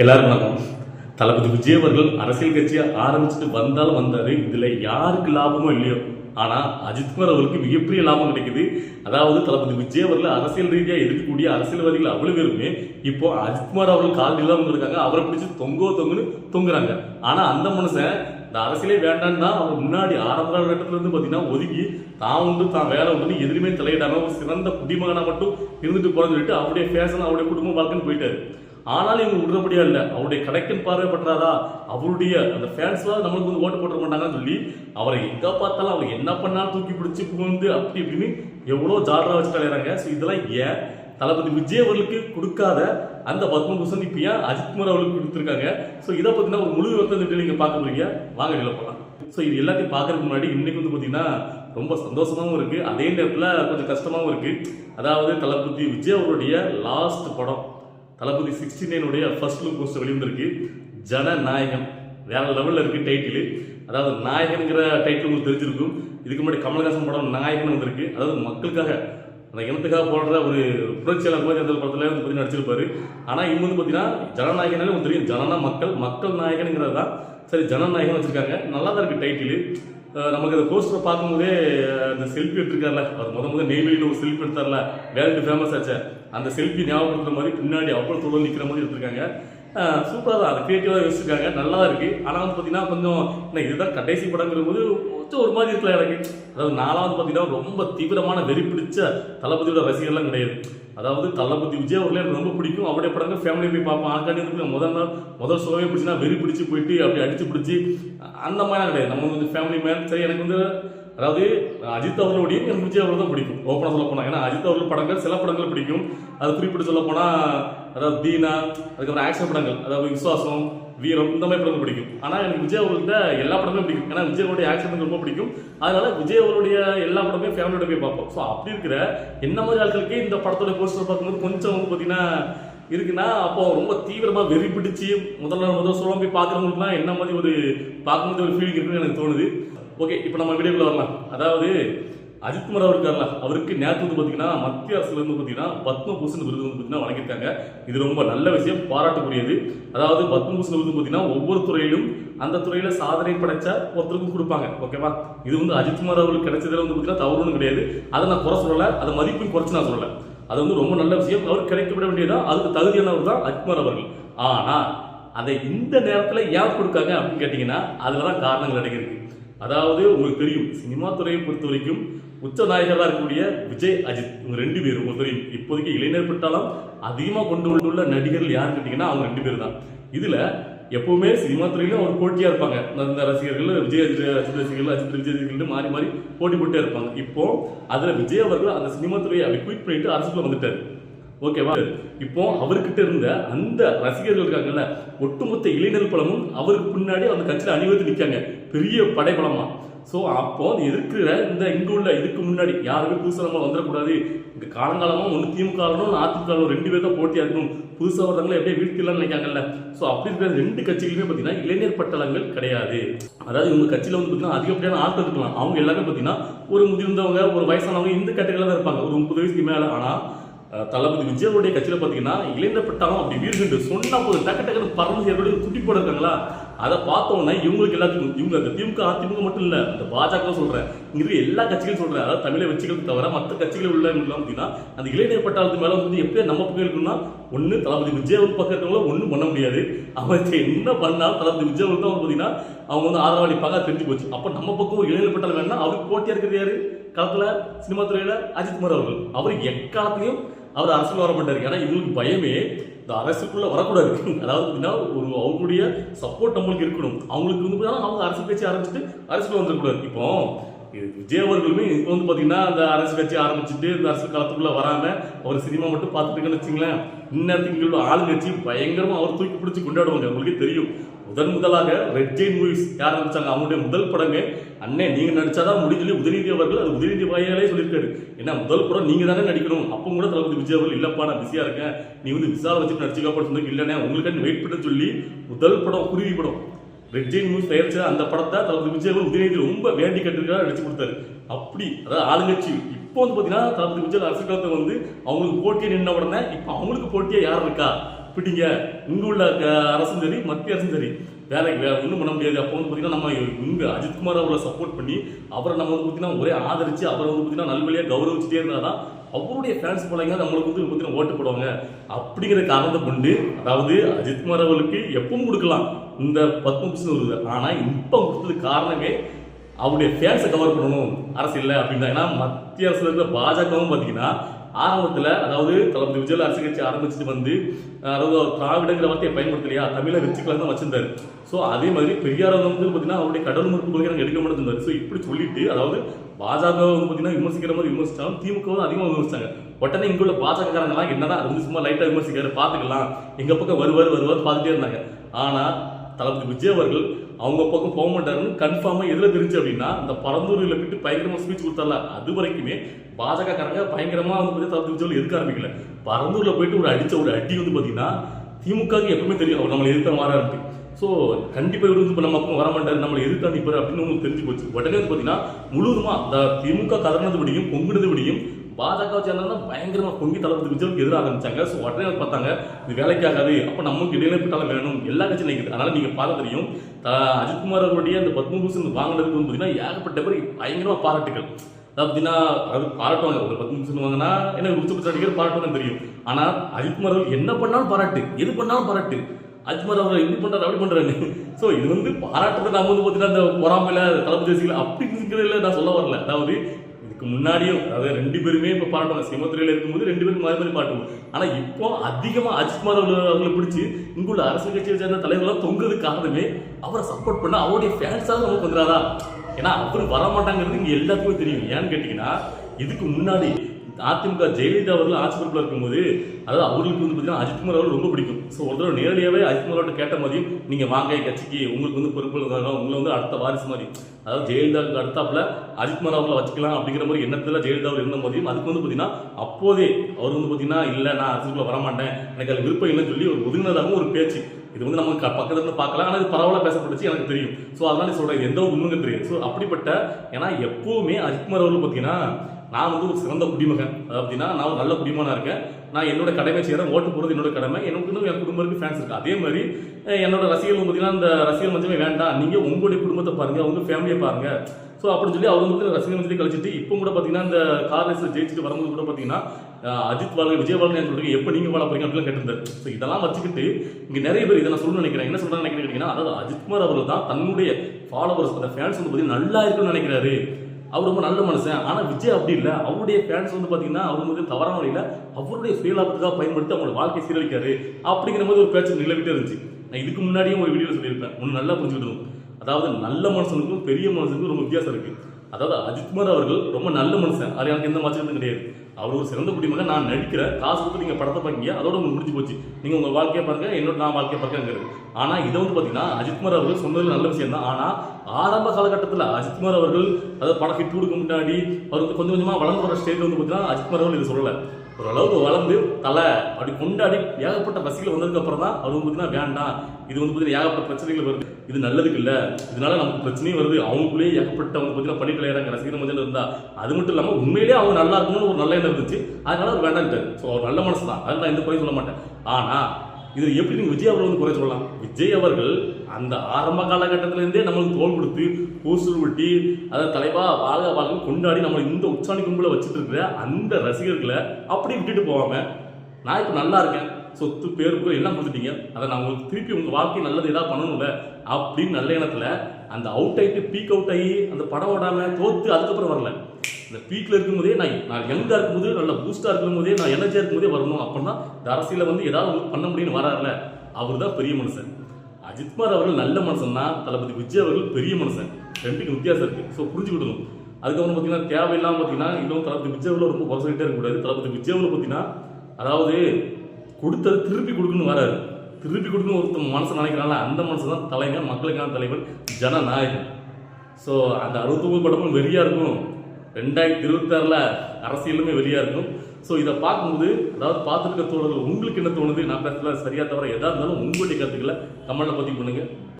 எல்லாரும் வணக்கம். தளபதி விஜய் அவர்கள் அரசியல் கட்சியை ஆரம்பிச்சுட்டு வந்தாலும் வந்தாரு. இதுல யாருக்கு லாபமோ இல்லையோ. ஆனா அஜித்குமார் அவருக்கு மிகப்பெரிய லாபம் கிடைக்குது. அதாவது தளபதி விஜய் அவர்கள் அரசியல் ரீதியா இருக்கக்கூடிய அரசியல்வாதிகள் அவ்வளவு பேருமே இப்போ அஜித்குமார் அவர்கள் கால் இல்லாமல் இருக்காங்க. அவரை பிடிச்சு தொங்கோ தொங்குன்னு தொங்குறாங்க. ஆனா அந்த மனுஷன் இந்த அரசியலே வேண்டாம்னா அவர் முன்னாடி ஆரம்ப காலகட்டத்துல இருந்து பாத்தீங்கன்னா ஒதுக்கி தான் உண்டு தான் வேலை உண்டு எதுலையுமே தலையிடாம ஒரு சிறந்த குடிமகனா மட்டும் இருந்துட்டு போறேன்னு சொல்லிட்டு அவருடைய ஃபேஷன் அவருடைய குடும்ப வாழ்க்கைன்னு போயிட்டாரு. ஆனாலும் இவங்க விடுறபடியா இல்லை. அவருடைய கடைக்கன் பார்வை அவருடைய அந்த ஃபேன்ஸ்லாம் நம்மளுக்கு வந்து ஓட்டு போட்டு மாட்டாங்கன்னு சொல்லி அவரை எங்க பார்த்தாலும் அவர் என்ன பண்ணாலும் தூக்கி பிடிச்சி புகுந்து அப்படி இப்படின்னு எவ்வளோ ஜாலரா வச்சு கலையிறாங்க ஸோ இதெல்லாம் ஏன் தளபதி விஜய் அவர்களுக்கு கொடுக்காத அந்த பத்மபூஷன் இப்போ ஏன் அஜித்குமார் அவர்களுக்கு கொடுத்துருக்காங்க? ஸோ இதை பார்த்தீங்கன்னா ஒரு முழு விவரத்தை நீங்கள் பார்க்க போறீங்க. வாங்க வெளில போகலாம் ஸோ இது எல்லாத்தையும் பார்க்கறதுக்கு முன்னாடி இன்றைக்கி வந்து பார்த்தீங்கன்னா ரொம்ப சந்தோஷமாகவும் இருக்குது அதே நேரத்தில் கொஞ்சம் கஷ்டமாகவும் இருக்குது அதாவது தளபதி விஜய் அவருடைய லாஸ்ட் படம். தளபதி சிக்ஸ்டி நைனுடைய ஃபர்ஸ்ட் லுக் போஸ்டர் வெளிவந்திருக்கு. ஜனநாயகன் வேற லெவலில் இருக்கு டைட்டில் அதாவது நாயகன்கிற டைட்டில் உங்களுக்கு தெரிஞ்சிருக்கும். இதுக்கு முன்னாடி கமல்ஹாசன் படம் நாயகன் வந்திருக்கு. அதாவது மக்களுக்காக அந்த இனத்துக்காக போடுற ஒரு புரட்சியாளர் மாதிரி அந்த படத்தில் வந்து பார்த்தீங்கன்னா நடிச்சிருப்பாரு. ஆனால் இவங்க வந்து பார்த்தீங்கன்னா ஜனநாயகனாலே உங்களுக்கு தெரியும். ஜனனா மக்கள் மக்கள் நாயகனுங்கிறது தான். சரி ஜனநாயகன் வச்சிருக்காங்க. நல்லா தான் இருக்குது டைட்டில் நமக்கு அந்த போஸ்டர் பார்க்கும்போதே அந்த செல்ஃபி எடுத்துருக்காருல. அவர் முத முத நெய்வேலியில் ஒரு செல்ஃபி எடுத்தார்ல. வேர்ல்டு ஃபேமஸ் ஆச்சு. அந்த செல்ஃபி ஞாபகப்படுத்துற மாதிரி பின்னாடி அவ்வளோ தொடர்ந்து நிற்கிற மாதிரி எடுத்திருக்காங்க. சூப்பராக தான். அது கிரியேட்டிவாக யோசிச்சிருக்காங்க. நல்லா இருக்குது இருக்கு. ஆனால் வந்து பார்த்தீங்கன்னா கொஞ்சம் என்ன இதுதான் கடைசி படங்கிற போது கொஞ்சம் ஒரு மாதிரி இருக்கல எனக்கு. அதாவது நாலாம் வந்து பார்த்தீங்கன்னா ரொம்ப தீவிரமான வெறி பிடிச்ச தளபதியோட ரசிகர்லாம் கிடையாது. அதாவது தளபதி விஜய் அவர்களே எனக்கு ரொம்ப பிடிக்கும். அவருடைய படங்கள் ஃபேமிலி போய் பார்ப்போம் ஆக்காண்டி வந்து முதல் நாள் முதல் ஷோவே பிடிச்சினா வெறி பிடிச்சி போயிட்டு அப்படி அடிச்சு பிடிச்சி அந்த மாதிரிலாம் கிடையாது. நம்ம வந்து ஃபேமிலி மேன் சரி எனக்கு வந்து அதாவது அஜித் அவர்களுடைய எனக்கு விஜய் அவர்கள் தான் பிடிக்கும். ஓப்பனாக சொல்ல போனால் ஏன்னா அஜித் அவர்கள் படங்கள் சில படங்கள் பிடிக்கும். அது குறிப்பிட்டு சொல்ல போனால் அதாவது தீனா அதுக்கப்புறம் ஆக்ஷன் படங்கள் அதாவது விசுவாசம் வீரம் இந்த மாதிரி படம் பிடிக்கும். ஆனால் எனக்கு விஜய் அவர்கள்ட்ட எல்லா படமே பிடிக்கும். ஏன்னா விஜய் அவருடைய ஆக்ஷன் ரொம்ப பிடிக்கும். அதனால விஜய் அவருடைய எல்லா படமே ஃபேமிலியோட போய் பார்ப்போம். ஸோ அப்படி இருக்கிற என்ன மாதிரி ஆட்களுக்கே இந்த படத்தோட போஸ்டர் பார்க்கும்போது கொஞ்சம் வந்து பார்த்தீங்கன்னா இருக்குன்னா அப்போ ரொம்ப தீவிரமாக வெறி பிடிச்சி முதல்ல நாள் முதல் சொல்ல போய் பார்க்குறவங்களுக்குலாம் என்ன மாதிரி ஒரு பார்க்கும்போது ஒரு ஃபீலிங் இருக்குன்னு எனக்கு தோணுது. ஓகே இப்போ நம்ம வீடியோக்குள்ள வரலாம். அதாவது அஜித்குமார் அவர் இருக்கார்ல அவருக்கு நேற்று வந்து பார்த்தீங்கன்னா மத்திய அரசுல இருந்து பார்த்தீங்கன்னா பத்மபூஷன் விருது வந்து பார்த்தீங்கன்னா வழங்கியிருக்காங்க. இது ரொம்ப நல்ல விஷயம் பாராட்டக்கூடியது அதாவது பத்மபூஷன் விருது பார்த்தீங்கன்னா ஒவ்வொரு துறையிலும் அந்த துறையில சாதனை படைச்ச ஒருத்தருக்கும் கொடுப்பாங்க. ஓகேவா இது வந்து அஜித்குமார் அவர்களுக்கு கிடைச்சதுல வந்து பார்த்தீங்கன்னா தவறுன்னு கிடையாது. அதை நான் குறை சொல்லல அதை மதிப்பும் குறைச்சு நான் சொல்லல. அது வந்து ரொம்ப நல்ல விஷயம். அவர் கிடைக்கப்பட வேண்டியதான் அதுக்கு தகுதியானவர் தான் அஜித்குமார் அவர்கள். ஆனால் அதை இந்த நேரத்தில் ஏன் கொடுக்காங்க அப்படின்னு கேட்டிங்கன்னா அதில் தான் காரணங்கள் அடங்கியிருக்கு. அதாவது உங்களுக்கு தெரியும் சினிமா துறையை பொறுத்த வரைக்கும் உச்ச நாயகராக இருக்கக்கூடிய விஜய் அஜித் இவங்க ரெண்டு பேரும் உங்களுக்கு தெரியும் இப்போதைக்கு இளைஞர் பட்டாலும் அதிகமாக கொண்டு வந்துள்ள நடிகர்கள் யாருன்னு கேட்டிங்கன்னா அவங்க ரெண்டு பேர் தான். இதில் எப்பவுமே சினிமா துறையிலும் ஒரு போட்டியாக இருப்பாங்க. இந்த- ரசிகர்கள் விஜய் அஜித் அஜித் ரசிகர்கள் அஜித் விஜய் ரசிகர்கள் மாறி மாறி போட்டி போட்டே இருப்பாங்க. இப்போ அதில் விஜய் அவர்கள் அந்த சினிமா துறையை அப்படி குவிட் பண்ணிட்டு அரசுக்குள்ள வந்துட்டார். ஓகேவா இப்போ அவர்கிட்ட இருந்த அந்த ரசிகர்கள் இருக்காங்கல்ல ஒட்டுமொத்த இளைஞர் பலமும் அவருக்கு பின்னாடி அந்த கட்சியில் அணிவகுத்து நிற்காங்க பெரிய படைபலமா. ஸோ அப்போ இருக்கிற இந்த இங்கே உள்ள இதுக்கு முன்னாடி. யாருமே புதுசாக நம்ம வந்துடக்கூடாது இங்கே காலங்காலமாக ஒன்று திமுக ஆளணும் அதிமுக ரெண்டு பேர் தான் போட்டியாக இருக்கணும். புதுசாக வரவங்களை எப்படியே வீழ்த்திடலாம்னு நினைக்காங்கல்ல ஸோ அப்படி இருக்கிற ரெண்டு கட்சிகளுமே பார்த்தீங்கன்னா இளைஞர் பட்டலங்கள் கிடையாது. அதாவது இவங்க கட்சியில் வந்து பார்த்தீங்கன்னா அதிகப்படியான ஆட்கள் இருக்கலாம். அவங்க எல்லாமே பார்த்தீங்கன்னா ஒரு முதிர்ந்தவங்க ஒரு வயசானவங்க இந்த கட்டங்களில் தான் இருப்பாங்க. ஒரு முப்பது வயசுக்கு மேலே. ஆனால் தளபதி விஜயனுடைய கட்சியில் பார்த்தீங்கன்னா இளைந்தப்பட்டாலும் அப்படி வீடு சொன்னா போது டக்கு டக்குனு பறந்து ஏற்படி துட்டி போட இருக்காங்களா? அதை பார்த்தோன்னா இவங்களுக்கு எல்லாத்துக்கும் இவங்க அந்த திமுக அதிமுக மட்டும் இல்லை அந்த பாஜக சொல்கிறேன் இங்கே இருக்க எல்லா கட்சிகளும் சொல்கிறேன் அதாவது தமிழை வச்சுக்கிறது தவிர மற்ற கட்சிகள் உள்ள பார்த்தீங்கன்னா அந்த இளைஞர் பட்டாளத்து மேலே வந்து எப்படியா நம்ம பக்கம் இருக்குன்னா ஒன்று தளபதி விஜய் ஒரு பக்கம் இருக்கவங்கள ஒன்றும் பண்ண முடியாது. அவங்க என்ன பண்ணாலும் தளபதி விஜய் தான் பார்த்தீங்கன்னா அவங்க வந்து ஆதரவளிப்பாங்க தெரிஞ்சு போச்சு. அப்போ நம்ம பக்கம் ஒரு இளைஞர் பட்டாளம் வேணா அவருக்கு போட்டியாக இருக்கிறது யாரு? களத்துல சினிமா துறையில் அஜித்குமார் அவர்கள். அவர் எக்காலத்தையும் அவர் அரசியல் வர மாட்டார். ஏன்னா இவங்களுக்கு பயமே இந்த அரசுக்குள்ள வரக்கூடாது. அதாவது பார்த்தீங்கன்னா ஒரு அவங்களுடைய சப்போர்ட் நம்மளுக்கு இருக்கணும். அவங்களுக்கு வந்து பார்த்தீங்கன்னா அவங்க அரசு கட்சி ஆரம்பிச்சுட்டு அரசுக்குள்ள வந்துடக்கூடாது. இப்போ விஜய் அவர்களுமே இப்போ வந்து பார்த்தீங்கன்னா அந்த அரசு கட்சி ஆரம்பிச்சுட்டு இந்த அரசு காலத்துக்குள்ளே வராமல் அவர் சினிமா மட்டும் பார்த்துட்டு இருக்குன்னு வச்சிங்களேன் இந்நேரத்துக்கு உள்ள ஆளுங்கட்சி பயங்கரமாக அவர் தூக்கி பிடிச்சி கொண்டாடுவாங்க. உங்களுக்கு தெரியும். முதன் முதலாக ரெட் ஜெயின் மூவிஸ் யார் நடிச்சாங்க? அவங்களுடைய முதல் படமே அண்ணே நீங்க நடிச்சாதான் முடியும் சொல்லி உதயநிதி அவர்கள் அது உதயநிதி வாயாலே சொல்லியிருக்காரு. ஏன்னா முதல் படம் நீங்க தானே நடிக்கணும். அப்போ கூட தளபதி விஜய் அவர்கள் இல்லப்பா நான் பிஸியா இருக்கேன். நீ வந்து விசால வச்சுட்டு நடிச்சுக்காப்பா சொன்னீங்க இல்லைண்ணே. உங்களுக்கு வெயிட் பண்ண சொல்லி முதல் படம் குருவி படம் ரெட் ஜெயின் மூவிஸ் தயாரிச்ச அந்த படத்தை தளபதி விஜய் அவர்கள் உதயநிதி ரொம்ப வேண்டி கட்டிருக்காரு நடிச்சு கொடுத்தாரு. அப்படி அதாவது ஆளுங்கட்சி. இப்போ வந்து பாத்தீங்கன்னா தளபதி விஜய் அரசு காலத்தை வந்து அவங்களுக்கு போட்டியை நின்ன உடனே இப்போ அவங்களுக்கு போட்டியா யார் இருக்கா? பிடிங்க. இங்கே உள்ள அரசும் சரி மத்திய அரசும் சரி வேற ஒன்றும் பண்ண முடியாது. அப்போ வந்து பார்த்தீங்கன்னா நம்ம இங்கே அஜித்குமார் அவர்களை சப்போர்ட் பண்ணி அவரை நம்ம வந்து பார்த்தீங்கன்னா ஒரே ஆதரிச்சு அவரை வந்து பார்த்தீங்கன்னா நல்வழியாக கௌரவிச்சுட்டே இருந்தாதான் அவருடைய ஃபேன்ஸ் போலங்க நம்மளுக்கு வந்து பார்த்தீங்கன்னா ஓட்டு போடுவாங்க. அப்படிங்கிற காரணத்தை கொண்டு அதாவது அஜித்குமார் அவர்களுக்கு எப்பவும் கொடுக்கலாம். இந்த பத்மபூஷன் வருது ஆனால் இப்போ கொடுத்தது காரணமே அவருடைய ஃபேன்ஸை கவர் பண்ணணும். அரசு இல்லை அப்படின்னா ஏன்னா மத்திய அரசுல இருக்கிற பாஜகவும் பார்த்தீங்கன்னா ஆரம்பத்தில் அதாவது தளபதி விஜய் அரசு கட்சி ஆரம்பிச்சுட்டு வந்து அதாவது திராவிடங்கிற வார்த்தையை பயன்படுத்தலையா? தமிழை வச்சுக்கலாம் தான் வச்சிருந்தாரு. ஸோ அதே மாதிரி பெரியார் வந்து பார்த்தீங்கன்னா அவருடைய கடல் மறுப்பு கொள்கை நாங்கள் எடுக்க மாட்டேன் ஸோ இப்படி சொல்லிட்டு அதாவது பாஜக வந்து பார்த்தீங்கன்னா விமர்சிக்கிற மாதிரி விமர்சித்தாலும் திமுக வந்து அதிகமாக விமர்சித்தாங்க உடனே இங்கே உள்ள பாஜகக்காரங்களாம் என்னன்னா அது வந்து சும்மா லைட்டாக விமர்சிக்காரு பார்த்துக்கலாம். எங்கள் பக்கம் வருவார் வருவார் பார்த்துட்டே இருந்தாங்க. ஆனால் தளபதி விஜய் அவர்கள் அவங்க பக்கம் போக மாட்டாருன்னு கன்ஃபார்மா எதுல தெரிஞ்சு அப்படின்னா அந்த பரந்தூரில் போயிட்டு பயங்கரமா ஸ்பீச் கொடுத்தால அது வரைக்குமே பாஜக காரங்க பயங்கரமா வந்து பார்த்தீங்கன்னா தளபதி சொல்லி எதுக்க ஆரம்பிக்கல. பரந்தூர்ல போயிட்டு ஒரு அடிச்ச ஒரு அடி வந்து பாத்தீங்கன்னா திமுகவுக்கு எப்பவுமே தெரியும் அவர் நம்மளை எதிர்த்த மாறாரு ஸோ கண்டிப்பாக இவர் வந்து இப்போ நம்ம பக்கம் வர மாட்டாரு நம்மளை எதிர்த்து நிற்பாரு அப்படின்னு உங்களுக்கு தெரிஞ்சு போச்சு. உடனே வந்து பார்த்தீங்கன்னா முழுவதுமா அந்த திமுக கதறினது விடியும் பொங்குனது விடியும் பாஜக சேர்ந்தா பயங்கரமா பொங்கி தளபதி விஜய்க்கு எதிராக ஆரம்பிச்சாங்க. ஸோ உடனே பார்த்தாங்க இது வேலைக்கு ஆகாது அப்போ நமக்கு இடையில போட்டாலும் வேணும். எல்லா கட்சியும் நினைக்குது அதனால நீங்க பார்க்க தெரியும் அஜித்குமார் அவருடைய அந்த பத்மபூஷன் வாங்கினதுக்கு வந்து பார்த்தீங்கன்னா ஏகப்பட்ட பேர் பயங்கரமா பாராட்டுகள் அப்படின்னா பார்த்தீங்கன்னா அது பாராட்டுவாங்க. ஒரு பத்து நிமிஷம் வாங்கினா எனக்கு உச்சபட்ச நடிகர் பாராட்டுவாங்க தெரியும். ஆனா அஜித்குமார் அவர்கள் என்ன பண்ணாலும் பாராட்டு. எது பண்ணாலும் பாராட்டு. அஜ்மர் அவர் இப்படி பண்றாரு அப்படி பண்றாரு. ஸோ இது வந்து பாராட்டுறது நம்ம வந்து பார்த்தீங்கன்னா அந்த பொறாமையில தளபதி அப்படி இல்லை நான் சொல்ல வரல. அதாவது இதுக்கு முன்னாடியும் அதாவது ரெண்டு பேருமே இப்போ பாடுவாங்க. சிமத்துறையில் இருக்கும்போது ரெண்டு பேரும் மாறி மாதிரி பாட்டுவோம் ஆனால் இப்போ அதிகமாக அஜித்குமார் அவர்களை அவர்களை பிடிச்சி இங்குள்ள அரசியல் கட்சியை சேர்ந்த தலைவர்களாக தொங்குறதுக்கு காரணமே அவரை சப்போர்ட் பண்ண அவருடைய ஃபேன்ஸாக நமக்கு வந்துடாதா ஏன்னா அவர் வர மாட்டாங்கிறது இங்கே எல்லாத்துக்குமே தெரியும். ஏன்னு கேட்டிங்கன்னா இதுக்கு முன்னாடி அதிமுக ஜெயலலிதா அவர்கள் ஆட்சி பொறுப்பில் இருக்கும்போது அதாவது அவர்களுக்கு வந்து பார்த்தீங்கன்னா அஜித்குமார் அவர்கள் ரொம்ப பிடிக்கும். ஸோ ஒரு தடவை நேரடியாகவே அஜித்குமார் அவர்கிட்ட கேட்ட மாதிரியும் நீங்கள் வாங்க கட்சிக்கு உங்களுக்கு வந்து பொறுப்பு இருந்தாலும் உங்களை வந்து அடுத்த வாரிசு மாதிரி. அதாவது ஜெயலலிதாவுக்கு அடுத்தாப்புல அஜித்குமார் அவர்களை வச்சுக்கலாம் அப்படிங்கிற மாதிரி எண்ணத்தில் ஜெயலலிதா அவர் இருந்த மாதிரியும் அதுக்கு வந்து பார்த்தீங்கன்னா அப்போதே அவர் வந்து பார்த்தீங்கன்னா இல்லை நான் அரசுக்குள்ள வரமாட்டேன். எனக்கு அது விருப்பம் இல்லைன்னு சொல்லி ஒரு ஒதுங்கினதாகவும் ஒரு பேச்சு. இது வந்து நம்ம பக்கத்துல இருந்து பார்க்கலாம். ஆனால் இது பரவாயில்ல பேசப்பட்டுச்சு எனக்கு தெரியும். ஸோ அதனால சொல்றேன் இது எந்த உண்மைங்க தெரியும் ஸோ அப்படிப்பட்ட ஏன்னா எப்பவுமே அஜித்குமார் அவர்கள் பார்த்தீங்கன்னா நான் வந்து ஒரு சிறந்த குடிமகன். அதாவது அப்படின்னா நான் ஒரு நல்ல குடிமகனாக இருக்கேன். நான் என்னோட கடமை செய்கிறேன் ஓட்டு போகிறது என்னோட கடமை. எனக்கு இன்னும் என் குடும்பத்துக்கு ஃபேன்ஸ் இருக்கு. அதே மாதிரி என்னோட ரசிகர்கள் பார்த்தீங்கன்னா அந்த ரசிகர் மஞ்சமே வேண்டாம். நீங்கள் உங்களுடைய குடும்பத்தை பாருங்கள் உங்கள் ஃபேமிலியை பாருங்கள் ஸோ அப்படின்னு சொல்லி அவர் வந்து ரசிகர் மஞ்சளை கழிச்சிட்டு இப்போ கூட பார்த்தீங்கன்னா இந்த கார் ரேஸில் ஜெயிச்சுட்டு வரும்போது கூட பார்த்தீங்கன்னா அஜித் வாழ்க விஜய் வாழ்க நான் சொல்றீங்க எப்போ நீங்கள் வாழ போறீங்க? அப்படின்னு கேட்டிருந்தாரு. ஸோ இதெல்லாம் வச்சுக்கிட்டு இங்கே நிறைய பேர் இதை நான் சொல்லணும்னு நினைக்கிறேன். என்ன சொல்கிறேன் நினைக்கிறேன் கேட்டிங்கன்னா அதாவது அஜித்குமார் அவர்கள் தான் தன்னுடைய ஃபாலோவர்ஸ் அந்த ஃபேன்ஸ் வந்து பார்த்தீங்கன்னா நல்லா இருக்குன்னு நினைக்கிறாரு. அவர் ரொம்ப நல்ல மனுஷன். ஆனால் விஜய் அப்படி இல்லை. அவருடைய ஃபேன்ஸ் வந்து பார்த்தீங்கன்னா அவர் வந்து தவறான வழியில அவருடைய சுயலாபத்துக்காக பயன்படுத்தி அவங்களோட வாழ்க்கை சீரழிக்காரு அப்படிங்கிற மாதிரி ஒரு பேச்சு நிலவிட்டே இருந்துச்சு. நான் இதுக்கு முன்னாடியும் ஒரு வீடியோவில் சொல்லியிருப்பேன். ஒன்று நல்லா புரிஞ்சுக்கணும் அதாவது நல்ல மனுஷனுக்கும் பெரிய மனுஷனுக்கும் ரொம்ப வித்தியாசம் இருக்குது அதாவது அஜித்குமார் அவர்கள் ரொம்ப நல்ல மனுஷன். அது எனக்கு எந்த மாற்றமும் கிடையாது. அவர் ஒரு சிறந்த குடிமகன் நான் நடிக்கிறேன் காசு கொடுத்து நீங்கள் படத்தை பார்க்கீங்க அதோட உங்களுக்கு முடிஞ்சு போச்சு. நீங்கள் உங்கள் வாழ்க்கையை பாருங்க என்னோட நான் வாழ்க்கையை பார்க்கங்கிறது ஆனால் இதை வந்து பார்த்தீங்கன்னா அஜித்குமார் அவர்கள் சொன்னது நல்ல விஷயம் தான் ஆனால் ஆரம்ப காலகட்டத்தில் அஜித்குமார் அவர்கள் அதாவது படம் ஹிட் கொடுக்க முன்னாடி அவர் வந்து கொஞ்சம் கொஞ்சமாக வளர்ந்து வர ஸ்டேஜ் வந்து பார்த்தீங்கன்னா அஜித்குமார் அவர்கள் இது சொல்லலை. ஓரளவுக்கு வளர்ந்து தலை அப்படி கொண்டாடி ஏகப்பட்ட ரசிகர்கள் வந்ததுக்கப்புறம் தான் அது வந்து பார்த்தீங்கன்னா வேண்டாம். இது வந்து பார்த்தீங்கன்னா ஏகப்பட்ட பிரச்சனைகள் வருது. இது நல்லதுக்கு இல்லை. இதனால நமக்கு பிரச்சனையும் வருது. அவங்களுக்குள்ளேயே ஏகப்பட்ட வந்து பார்த்தீங்கன்னா பண்ணிட்டு இறங்க ரசிகர் மஞ்சள் இருந்தா அது மட்டும் இல்லாமல் உண்மையிலேயே அவங்க நல்லா இருக்கணும்னு ஒரு நல்ல எண்ணம் இருந்துச்சு. அதனால அவர் வேண்டான்ட்டாரு ஸோ அவர் நல்ல மனசு தான். அதனால நான் எந்த குறையும் சொல்ல மாட்டேன். ஆனால் இது எப்படி நீங்கள் விஜய் அவர்கள் வந்து குறை சொல்லலாம்? விஜய் அவர்கள் அந்த ஆரம்ப காலகட்டத்திலேருந்தே நம்மளுக்கு தோல் கொடுத்து பூசல் விட்டி அதை தலைவா வாழ்க வாழ்க கொண்டாடி நம்மளை இந்த உச்சாணி கும்பல வச்சுட்டு இருக்கிற அந்த ரசிகர்களை அப்படி விட்டுட்டு போகாம நான் இப்போ நல்லா இருக்கேன் சொத்து பேருக்கு எல்லாம் கொடுத்துட்டீங்க அதை நான் உங்களுக்கு திருப்பி உங்கள் வாழ்க்கை நல்லது எதாவது பண்ணணும்ல அப்படின்னு நல்ல எண்ணத்தில் அந்த அவுட் ஆகிட்டு பீக் அவுட் ஆகி அந்த படம் ஓடாமல் தோத்து அதுக்கப்புறம் வரல. இந்த பீக்கில் இருக்கும்போதே நான் நான் யங்கா இருக்கும்போது நல்ல பூஸ்டாக இருக்கும்போதே நான் எனர்ஜியாக இருக்கும்போதே வரணும் அப்படின்னா இந்த அரசியல வந்து ஏதாவது உங்களுக்கு பண்ண முடியும்னு வராருல அவர் தான் பெரிய மனுஷன். அஜித்குமார் அவர்கள் நல்ல மனுஷன் தான். தளபதி விஜய் அவர்கள் பெரிய மனுஷன். ரெண்டுக்கும் வித்தியாசம் இருக்கு. ஸோ புரிஞ்சுக்கிடணும். அதுக்கப்புறம் பார்த்தீங்கன்னா தேவையில்லாமல் பார்த்தீங்கன்னா இன்னும் தளபதி விஜய் அவர்கள் ரொம்ப குறை இருக்கக்கூடாது தளபதி விஜய் அவர்கள் பார்த்தீங்கன்னா அதாவது கொடுத்தது திருப்பி கொடுக்கணும் வராரு. திருப்பி கொடுக்கணும் ஒருத்தன் மனசு நினைக்கிறாங்களா அந்த மனசு தான் தலைவர் மக்களுக்கான தலைவர் ஜனநாயகன் ஸோ அந்த அறுபத்தொம்பது படமும் வெளியாக இருக்கும். ரெண்டாயிரத்தி இருபத்தாறில் அரசியலுமே வெளியாக இருக்கும். ஸோ இதை பார்க்கும்போது அதாவது பார்த்துருக்க தோழர்கள் உங்களுக்கு என்ன தோணுது? நான் பேசல சரியா தவிர எதாக இருந்தாலும் உங்களுடைய கருத்துக்களை கமெண்ட்ல பதிவு பண்ணுங்கள்